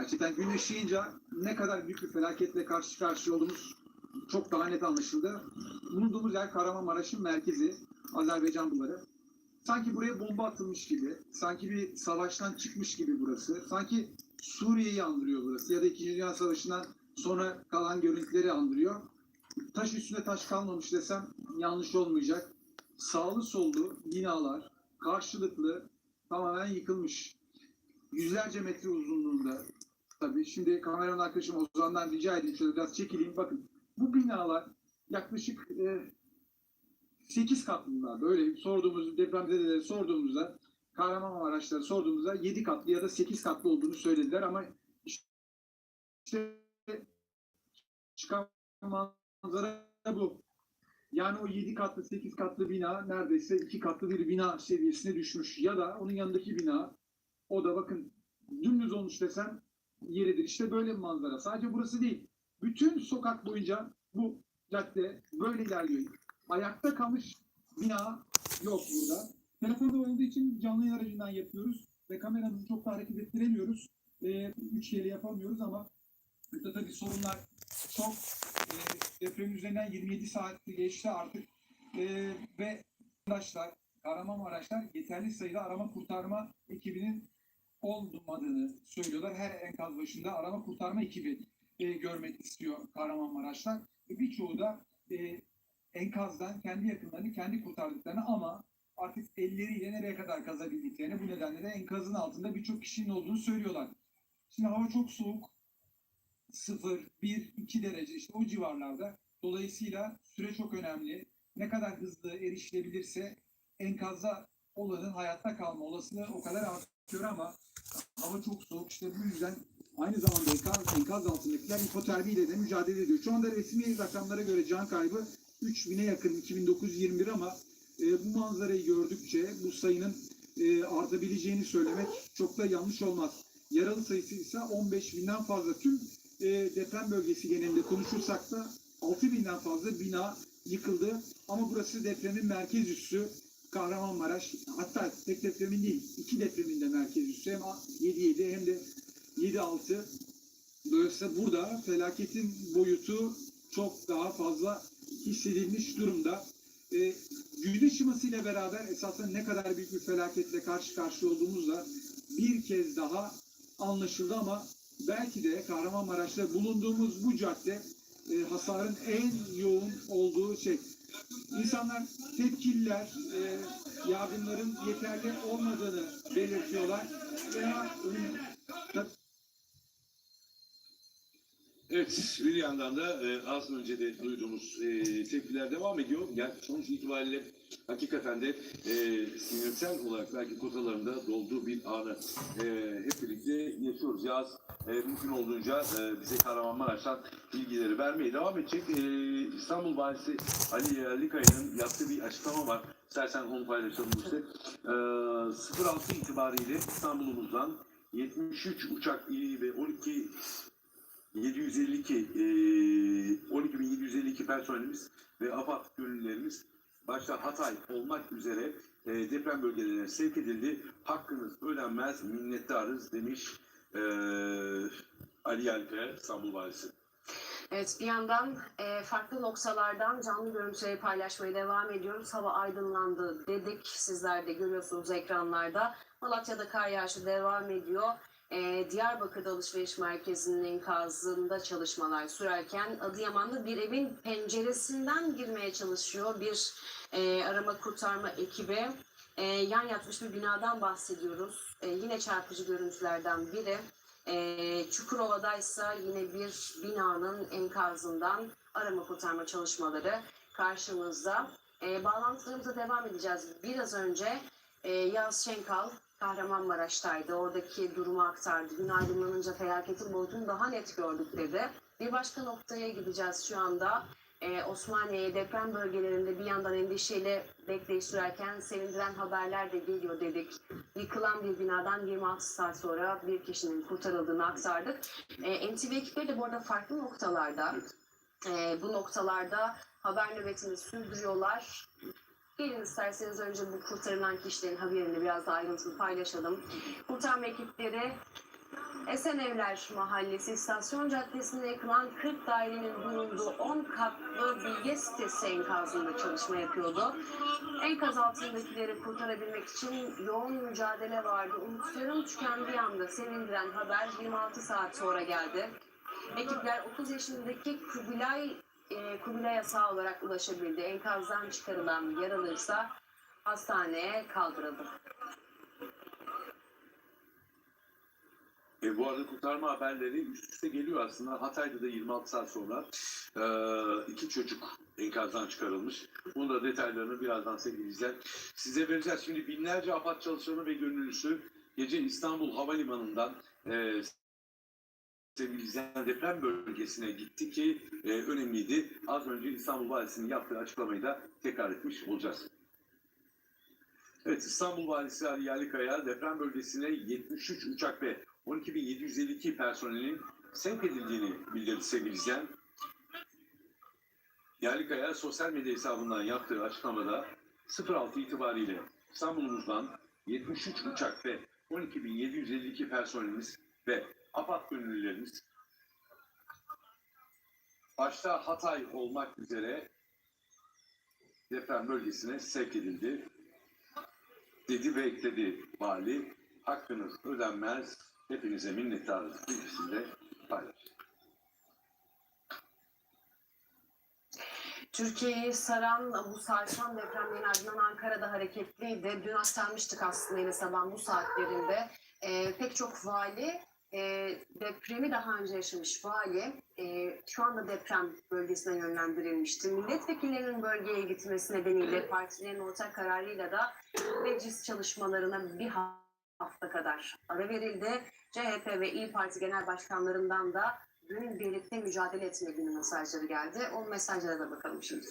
Gerçekten gün ışıyınca ne kadar büyük bir felaketle karşı karşıya olduğumuz çok daha net anlaşıldı. Bulunduğumuz yer Kahramanmaraş'ın merkezi, Azerbaycan Bulvarı. Sanki buraya bomba atılmış gibi, sanki bir savaştan çıkmış gibi burası. Sanki Suriye'yi andırıyor burası ya da İkinci Dünya Savaşı'ndan sonra kalan görüntüleri andırıyor. Taş üstüne taş kalmamış desem yanlış olmayacak. Sağlı sollu binalar karşılıklı tamamen yıkılmış. Yüzlerce metre uzunluğunda. Tabii şimdi kameraman arkadaşım Ozan'dan rica edeyim şöyle biraz çekileyim. Bakın bu binalar yaklaşık e, 8 katlılar. Böyle sorduğumuz depremzedeleri sorduğumuzda Kahramanmaraşları sorduğumuzda 7 katlı ya da 8 katlı olduğunu söylediler ama işte çıkan manzara bu. Yani o 7 katlı 8 katlı bina neredeyse 2 katlı bir bina seviyesine düşmüş. Ya da onun yanındaki bina o da bakın dümdüz olmuş desem yeridir. İşte böyle bir manzara. Sadece burası değil. Bütün sokak boyunca bu cadde böyle ilerliyor. Ayakta kalmış bina yok burada. Telefonda olduğu için canlı yayın aracından yapıyoruz ve kameramızı çok da hareket ettiremiyoruz. Ee, üç yeri yapamıyoruz ama burada tabii sorunlar çok. E, depremin üzerinden 27 saat geçti artık. E, ve arkadaşlar, Kahramanmaraşlar yeterli sayıda arama kurtarma ekibinin olmadığını söylüyorlar. Her enkaz başında arama kurtarma ekibi e, görmek istiyor Kahramanmaraşlar. Ve birçoğu da e, enkazdan kendi yakınlarını kendi kurtardıklarını ama artık elleriyle nereye kadar kazabildiklerini bu nedenle de enkazın altında birçok kişinin olduğunu söylüyorlar. Şimdi hava çok soğuk. 0, 1, 2 derece işte o civarlarda. Dolayısıyla süre çok önemli. Ne kadar hızlı erişilebilirse enkazda olanın hayatta kalma olasılığı o kadar artıyor ama hava çok soğuk. İşte bu yüzden aynı zamanda enkaz, enkaz altındakiler hipotermiyle de mücadele ediyor. Şu anda resmi rakamlara göre can kaybı 3000'e yakın 2921 ama e, bu manzarayı gördükçe bu sayının e, artabileceğini söylemek çok da yanlış olmaz. Yaralı sayısı ise 15 binden fazla. Tüm e, deprem bölgesi genelinde konuşursak da 6 binden fazla bina yıkıldı. Ama burası depremin merkez üssü Kahramanmaraş. Hatta tek depremin değil, iki depremin de merkez üssü. Hem 7-7 hem de 7-6. Dolayısıyla burada felaketin boyutu çok daha fazla hissedilmiş durumda. E, gün ışımasıyla beraber esasen ne kadar büyük bir felaketle karşı karşıya olduğumuzda bir kez daha anlaşıldı ama belki de Kahramanmaraş'ta bulunduğumuz bu cadde e, hasarın en yoğun olduğu şey. İnsanlar tepkililer, e, yardımların yeterli olmadığını belirtiyorlar. Veya Evet, bir yandan da e, az önce de duyduğumuz e, tepkiler devam ediyor. Yani sonuç itibariyle hakikaten de e, sinirsel olarak belki kotalarında dolduğu bir anı e, hep birlikte yaşıyoruz. Yaz e, mümkün olduğunca e, bize Kahramanmaraş'tan bilgileri vermeye devam edecek. E, İstanbul Valisi Ali Yerlikaya'nın yaptığı bir açıklama var. İstersen onu paylaşalım işte. E, 06 itibariyle İstanbul'umuzdan 73 uçak ve 12 752 e, 12.752 personelimiz ve AFAD gönüllülerimiz başta Hatay olmak üzere e, deprem bölgelerine sevk edildi. Hakkınız ödenmez, minnettarız demiş e, Ali Yelke, İstanbul Valisi. Evet bir yandan e, farklı noktalardan canlı görüntüleri paylaşmaya devam ediyoruz. Hava aydınlandı dedik. Sizler de görüyorsunuz ekranlarda. Malatya'da kar yağışı devam ediyor. E, Diyarbakır'da alışveriş merkezinin enkazında çalışmalar sürerken Adıyaman'da bir evin penceresinden girmeye çalışıyor bir e, arama kurtarma ekibi. E, yan yatmış bir binadan bahsediyoruz. E, yine çarpıcı görüntülerden biri. E, Çukurova'daysa yine bir binanın enkazından arama kurtarma çalışmaları karşımızda. E, bağlantılarımıza devam edeceğiz. Biraz önce e, Yaz Şenkal Kahramanmaraş'taydı. Oradaki durumu aktardı. Gün aydınlanınca felaketin boyutunu daha net gördük dedi. Bir başka noktaya gideceğiz şu anda. Ee, Osmaniye deprem bölgelerinde bir yandan endişeyle bekleyiş sürerken sevindiren haberler de geliyor dedik. Yıkılan bir binadan 26 saat sonra bir kişinin kurtarıldığını aktardık. Ee, NTV ekipleri de bu arada farklı noktalarda e, bu noktalarda haber nöbetini sürdürüyorlar. Gelin isterseniz önce bu kurtarılan kişilerin haberini biraz daha ayrıntılı paylaşalım. Kurtarma ekipleri Esenevler Mahallesi İstasyon Caddesi'nde yakılan 40 dairenin bulunduğu 10 katlı bilge sitesi enkazında çalışma yapıyordu. Enkaz altındakileri kurtarabilmek için yoğun mücadele vardı. Umutların tükendiği anda sevindiren haber 26 saat sonra geldi. Ekipler 30 yaşındaki Kubilay, e, Kubilay'a sağ olarak ulaşabildi. Enkazdan çıkarılan yaralı ise hastaneye kaldırıldı. E, bu arada kurtarma haberleri üst üste geliyor aslında. Hatay'da da 26 saat sonra e, iki çocuk enkazdan çıkarılmış. Bunun da detaylarını birazdan sevgili izler size vereceğiz. Şimdi binlerce AFAD çalışanı ve gönüllüsü gece İstanbul Havalimanı'ndan e, sevgili deprem bölgesine gitti ki e, önemliydi. Az önce İstanbul Valisi'nin yaptığı açıklamayı da tekrar etmiş olacağız. Evet İstanbul Valisi Ali Yerlikaya deprem bölgesine 73 uçak ve 12.752 personelin sevk edildiğini bildirdi sevgili izleyen. Yerlikaya sosyal medya hesabından yaptığı açıklamada 06 itibariyle İstanbul'umuzdan 73 uçak ve 12.752 personelimiz ve AFAD gönüllülerimiz başta Hatay olmak üzere deprem bölgesine sevk edildi dedi ve ekledi vali. Hakkınız ödenmez, hepinize minnettarız bilgisinde paylaştı. Türkiye'yi saran bu sarsan depremlerin ardından Ankara'da hareketliydi. Dün aktarmıştık aslında yine sabah bu saatlerinde. Ee, pek çok vali e, depremi daha önce yaşamış vali e, şu anda deprem bölgesine yönlendirilmişti. Milletvekillerinin bölgeye gitmesi nedeniyle partilerin ortak kararıyla da meclis çalışmalarına bir hafta kadar ara verildi. CHP ve İyi Parti genel başkanlarından da dün birlikte mücadele etme günü mesajları geldi. O mesajlara da bakalım şimdi.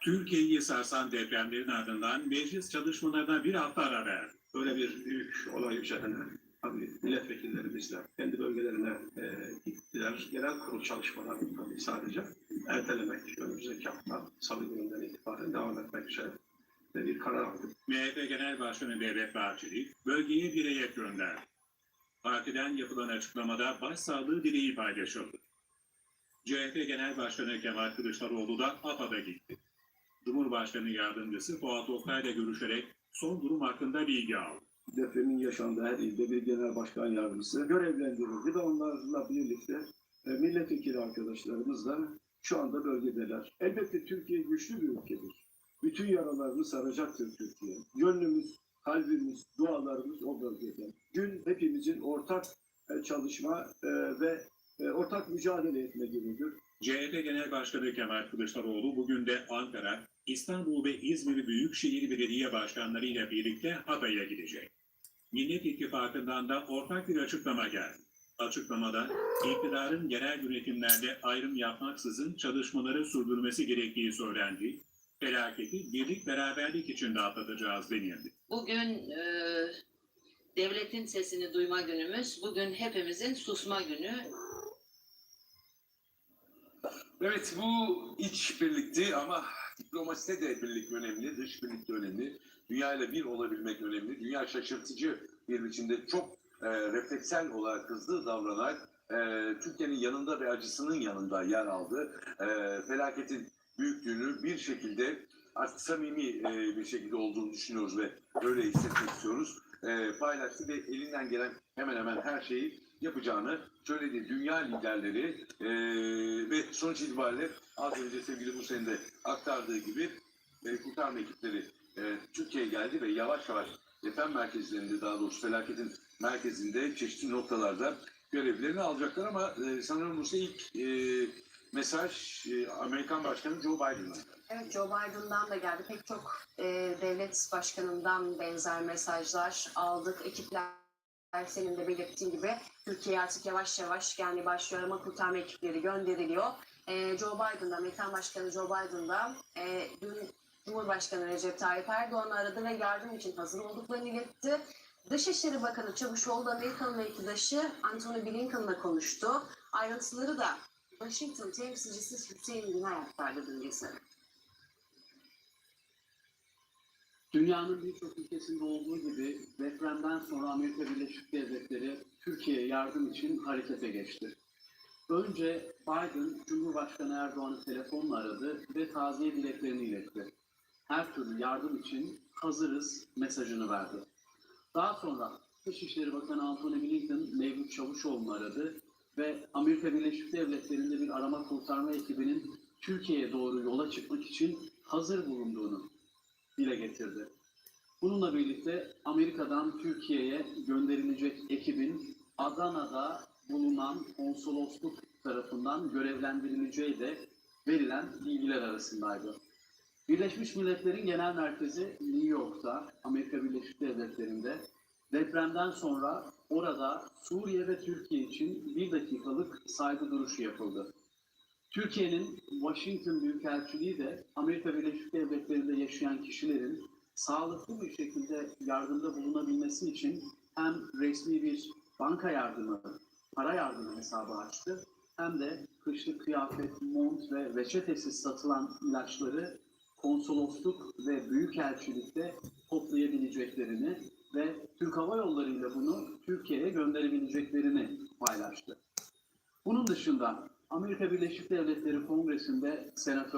Türkiye'yi sarsan depremlerin ardından meclis çalışmalarına bir hafta ara verdi. Böyle bir büyük olay üzerine tabii milletvekillerimiz de kendi bölgelerine e, gittiler. Genel kurul çalışmalarını tabii sadece ertelemek, önümüzdeki hafta salı gününden itibaren devam etmek üzere de bir karar aldık. MHP Genel Başkanı Devlet Bahçeli bölgeye bir heyet gönderdi. Partiden yapılan açıklamada başsağlığı dileği paylaşıldı. CHP Genel Başkanı Kemal Kılıçdaroğlu da AFAD'a gitti. Cumhurbaşkanı Yardımcısı Fuat Oktay'la görüşerek son durum hakkında bilgi aldı. Depremin yaşandığı her ilde bir genel başkan yardımcısı görevlendirildi ve onlarla birlikte e, milletvekili arkadaşlarımız da şu anda bölgedeler. Elbette Türkiye güçlü bir ülkedir. Bütün yaralarını saracaktır Türkiye. Gönlümüz, kalbimiz, dualarımız o bölgede. Gün hepimizin ortak e, çalışma e, ve ortak mücadele etme günüdür. CHP Genel Başkanı Kemal Kılıçdaroğlu bugün de Ankara, İstanbul ve İzmir Büyükşehir Belediye Başkanları ile birlikte Hatay'a gidecek. Millet İttifakı'ndan da ortak bir açıklama geldi. Açıklamada iktidarın yerel yönetimlerde ayrım yapmaksızın çalışmaları sürdürmesi gerektiği söylendi. Felaketi birlik beraberlik içinde atlatacağız denildi. Bugün e, devletin sesini duyma günümüz. Bugün hepimizin susma günü. Evet bu iç birlikti ama diplomaside de birlik önemli, dış birlik de önemli. Dünya ile bir olabilmek önemli. Dünya şaşırtıcı bir biçimde çok e, refleksel olarak hızlı davranarak e, Türkiye'nin yanında ve acısının yanında yer aldı. E, felaketin büyüklüğünü bir şekilde artık samimi e, bir şekilde olduğunu düşünüyoruz ve öyle hissetmek istiyoruz. E, paylaştı ve elinden gelen hemen hemen her şeyi yapacağını söyledi. Dünya liderleri e, ve sonuç itibariyle az önce sevgili Hüseyin de aktardığı gibi e, kurtarma ekipleri e, Türkiye'ye geldi ve yavaş yavaş deprem merkezlerinde daha doğrusu felaketin merkezinde çeşitli noktalarda görevlerini alacaklar ama e, sanırım bu ilk e, mesaj e, Amerikan Başkanı Joe Biden'dan. Evet Joe Biden'dan da geldi. Pek çok e, devlet başkanından benzer mesajlar aldık. Ekipler senin de belirttiğin gibi Türkiye artık yavaş yavaş yani başlıyor ama kurtarma ekipleri gönderiliyor. E, Joe Biden'da, Amerikan Başkanı Joe Biden'da e, dün Cumhurbaşkanı Recep Tayyip Erdoğan'ı aradı ve yardım için hazır olduklarını iletti. Dışişleri Bakanı Çavuşoğlu Amerikan mevkidaşı Antony Blinken'la konuştu. Ayrıntıları da Washington temsilcisi Hüseyin Günay aktardı dün gece. Dünyanın birçok ülkesinde olduğu gibi depremden sonra Amerika Birleşik Devletleri Türkiye'ye yardım için harekete geçti. Önce Biden, Cumhurbaşkanı Erdoğan'ı telefonla aradı ve taziye dileklerini iletti. Her türlü yardım için hazırız mesajını verdi. Daha sonra Dışişleri Bakanı Antony Blinken Mevlüt Çavuşoğlu'nu aradı ve Amerika Birleşik Devletleri'nde bir arama kurtarma ekibinin Türkiye'ye doğru yola çıkmak için hazır bulunduğunu dile getirdi. Bununla birlikte Amerika'dan Türkiye'ye gönderilecek ekibin Adana'da bulunan konsolosluk tarafından görevlendirileceği de verilen bilgiler arasındaydı. Birleşmiş Milletler'in genel merkezi New York'ta, Amerika Birleşik Devletleri'nde depremden sonra orada Suriye ve Türkiye için bir dakikalık saygı duruşu yapıldı. Türkiye'nin Washington Büyükelçiliği de Amerika Birleşik Devletleri'nde yaşayan kişilerin sağlıklı bir şekilde yardımda bulunabilmesi için hem resmi bir banka yardımı, para yardımı hesabı açtı hem de kışlık kıyafet, mont ve reçetesiz satılan ilaçları konsolosluk ve büyükelçilikte toplayabileceklerini ve Türk Hava Yolları ile bunu Türkiye'ye gönderebileceklerini paylaştı. Bunun dışında Amerika Birleşik Devletleri Kongresi'nde senatör